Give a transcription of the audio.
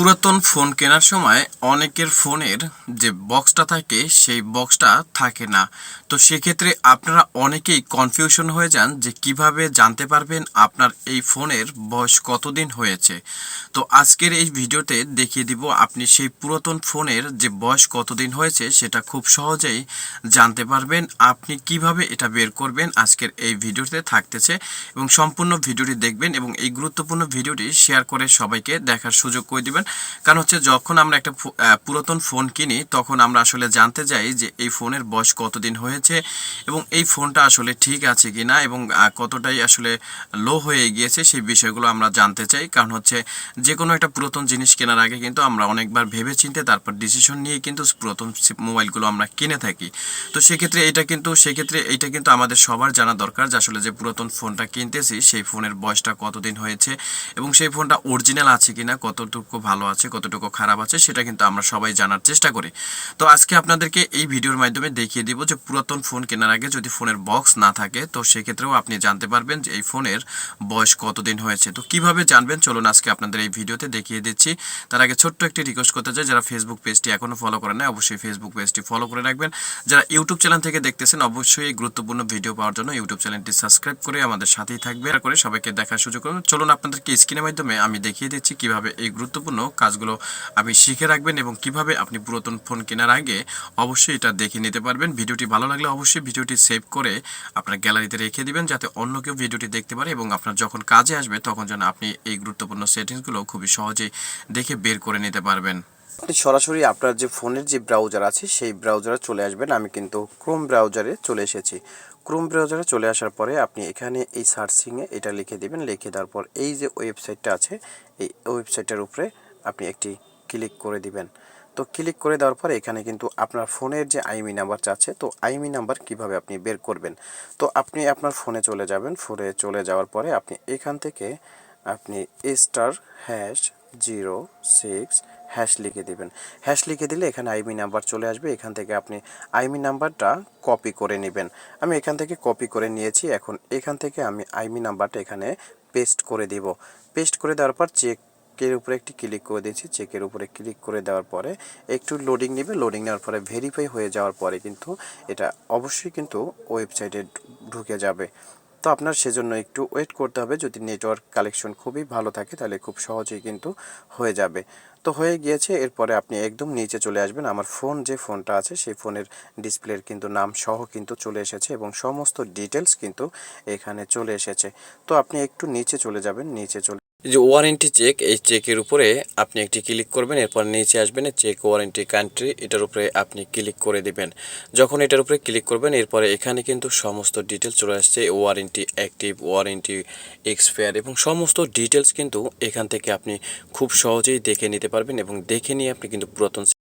পুরাতন ফোন কেনার সময় অনেকের ফোনের যে বক্সটা থাকে, সেই বক্সটা থাকে না। তো সেক্ষেত্রে আপনারা অনেকেই কনফিউশন হয়ে যান যে কীভাবে জানতে পারবেন আপনার এই ফোনের বয়স কতদিন হয়েছে। তো আজকের এই ভিডিওতে দেখিয়ে দিব আপনি সেই পুরাতন ফোনের যে বয়স কতদিন হয়েছে, সেটা খুব সহজেই জানতে পারবেন। আপনি কীভাবে এটা বের করবেন আজকের এই ভিডিওতে থাকতেছে এবং সম্পূর্ণ ভিডিওটি দেখবেন এবং এই গুরুত্বপূর্ণ ভিডিওটি শেয়ার করে সবাইকে দেখার সুযোগ করে দিবেন। কারণ হচ্ছে যখন আমরা একটা পুরাতন ফোন কিনি, তখন আমরা আসলে জানতে যাই যে এই ফোনের বয়স কতদিন হয়েছে এবং এই ফোনটা আসলে ঠিক আছে কি না এবং কতটাই আসলে লো হয়ে গিয়েছে সেই বিষয়গুলো আমরা জানতে চাই। কারণ হচ্ছে যে কোনো একটা পুরাতন জিনিস কেনার আগে কিন্তু আমরা অনেকবার ভেবে চিন্তে তারপর ডিসিশন নিয়ে কিন্তু পুরাতন মোবাইলগুলো আমরা কিনে থাকি। তো সেক্ষেত্রে এটা কিন্তু, সেক্ষেত্রে এটা কিন্তু আমাদের সবার জানা দরকার যে আসলে যে পুরাতন ফোনটা কিনতেছি, সেই ফোনের বয়সটা কতদিন হয়েছে এবং সেই ফোনটা অরিজিনাল আছে কিনা, কতটুকু ভালো আছে, কতটুকু খারাপ আছে সেটা কিন্তু আমরা সবাই জানার চেষ্টা করি। তো আজকে আপনাদেরকে এই ভিডিওর মাধ্যমে দেখিয়ে দিব যে পুরাতন ফোন কেনার আগে যদি ফোনের বক্স না থাকে, তো সেক্ষেত্রেও আপনি জানতে পারবেন যে এই ফোনের বয়স কতদিন হয়েছে। তো কীভাবে জানবেন? চলুন আজকে আপনাদের এই ভিডিওতে দেখিয়ে দিচ্ছি। তার আগে ছোট্ট একটি রিকোয়েস্ট করতে চাই, যারা ফেসবুক পেজটি এখনও ফলো করেন না অবশ্যই ফেসবুক পেজটি ফলো করে রাখবেন। যারা ইউটিউব চ্যানেল থেকে দেখতেছেন, অবশ্যই এই গুরুত্বপূর্ণ ভিডিও পাওয়ার জন্য ইউটিউব চ্যানেলটি সাবস্ক্রাইব করে আমাদের সাথেই থাকবে আর করে সবাইকে দেখার সুযোগ করুন। চলুন আপনাদেরকে স্ক্রিনের মাধ্যমে আমি দেখিয়ে দিচ্ছি কীভাবে এই গুরুত্বপূর্ণ কাজগুলো আপনি শিখে রাখবেন এবং কীভাবে আপনি পুরাতন ফোন কেনার আগে অবশ্যই এটা দেখে নিতে পারবেন। ভিডিওটি ভালো লাগলে অবশ্যই ভিডিওটি সেভ করে আপনার গ্যালারিতে রেখে দিবেন যাতে অন্য কেউ ভিডিওটি দেখতে পারে এবং আপনার যখন কাজে আসবে তখন যেন আপনি এই গুরুত্বপূর্ণ সেটিংসগুলো খুবই সহজেই দেখে বের করে নিতে পারবেন। সরাসরি আপনার যে ফোনের যে ব্রাউজার আছে সেই ব্রাউজারে চলে আসবেন। আমি কিন্তু ক্রোম ব্রাউজারে চলে এসেছি। ক্রোম ব্রাউজারে চলে আসার পরে আপনি এখানে এই সার্চিংয়ে এটা লিখে দিবেন। লিখে দেওয়ার পর এই যে ওয়েবসাইটটা আছে, এই ওয়েবসাইটের উপরে আপনি একটি ক্লিক করে দিবেন। তো ক্লিক করে দেওয়ার পরে এখানে কিন্তু আপনার ফোনের যে আইমি নাম্বার চাচ্ছে তো আইমি নাম্বার কীভাবে আপনি বের করবেন? তো আপনি আপনার ফোনে চলে যাবেন। ফোনে চলে যাওয়ার পরে আপনি এখান থেকে আপনি star hash zero six hash লিখে দিবেন। হ্যাশ লিখে দিলে এখানে আইমি নাম্বার চলে আসবে। এখান থেকে আপনি আইমি নাম্বারটা কপি করে নেবেন। আমি এখান থেকে কপি করে নিয়েছি। এখন এখান থেকে আমি আইমি নাম্বারটা এখানে পেস্ট করে দিব। পেস্ট করে দেওয়ার পর চেক চেকের উপরে একটি ক্লিক করে দিয়েছি। চেকের উপরে ক্লিক করে দেওয়ার পরে একটু লোডিং নেবে। লোডিং নেওয়ার পরে ভেরিফাই হয়ে যাওয়ার পরে কিন্তু এটা অবশ্যই কিন্তু ওয়েবসাইটে ঢুকে যাবে। তো আপনার সেজন্য একটু ওয়েট করতে হবে। যদি নেটওয়ার্ক কালেকশন খুবই ভালো থাকে তাহলে খুব সহজেই কিন্তু হয়ে যাবে। তো হয়ে গিয়েছে। এরপরে আপনি একদম নিচে চলে আসবেন। আমার ফোন যে ফোনটা আছে সেই ফোনের ডিসপ্লের কিন্তু নাম সহ কিন্তু চলে এসেছে এবং সমস্ত ডিটেলস কিন্তু এখানে চলে এসেছে। তো আপনি একটু নিচে চলে যাবেন। নিচে চলে যে ওয়ারেন্টি চেক এই চেকের উপরে আপনি একটি ক্লিক করবেন, এরপর নিচে আসবেন চেক ওয়ারেন্টি কান্ট্রি এটার উপরে আপনি ক্লিক করে দেবেন। যখন এটার উপরে ক্লিক করবেন, এরপরে এখানে কিন্তু সমস্ত ডিটেলস চলে আসছে ওয়ারেন্টি অ্যাক্টিভ ওয়ারেন্টি এক্সপায়ার এবং সমস্ত ডিটেলস কিন্তু এখান থেকে আপনি খুব সহজেই দেখে নিতে পারবেন এবং দেখে নিয়ে আপনি কিন্তু পুরাতন